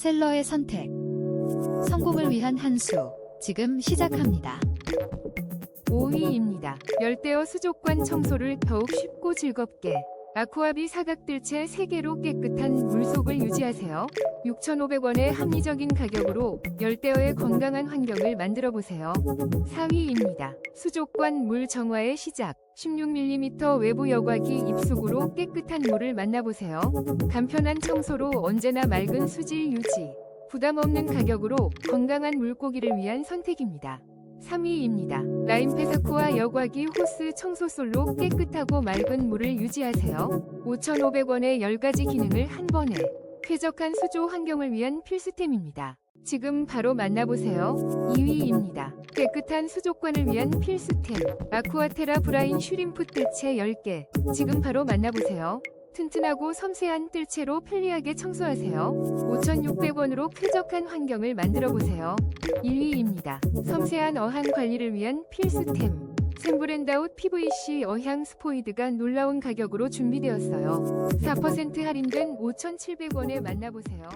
셀러의 선택. 성공을 위한 한 수. 지금 시작합니다. 5위입니다. 열대어 수족관 청소를 더욱 쉽고 즐겁게 아쿠아비 사각들채 3개로 깨끗한 물 유지하세요. 6,500원의 합리적인 가격으로 열대어의 건강한 환경을 만들어 보세요. 4위입니다. 수족관 물 정화의 시작. 16mm 외부 여과기 입속으로 깨끗한 물을 만나보세요. 간편한 청소로 언제나 맑은 수질 유지. 부담 없는 가격으로 건강한 물고기를 위한 선택입니다. 3위입니다. 라인페사코와 여과기 호스 청소솔로 깨끗하고 맑은 물을 유지하세요. 5,500원의 10가지 기능을 한 번에 쾌적한 수조 환경을 위한 필수템입니다. 지금 바로 만나보세요. 2위입니다. 깨끗한 수족관을 위한 필수템 아쿠아테라 브라인 슈림프 뜰채 10개 지금 바로 만나보세요. 튼튼하고 섬세한 뜰채로 편리하게 청소하세요. 5,600원으로 쾌적한 환경을 만들어 보세요. 1위입니다. 섬세한 어항 관리를 위한 필수템. 샘브랜다웃 PVC 어향 스포이드가 놀라운 가격으로 준비되었어요. 4% 할인된 5,700원에 만나보세요.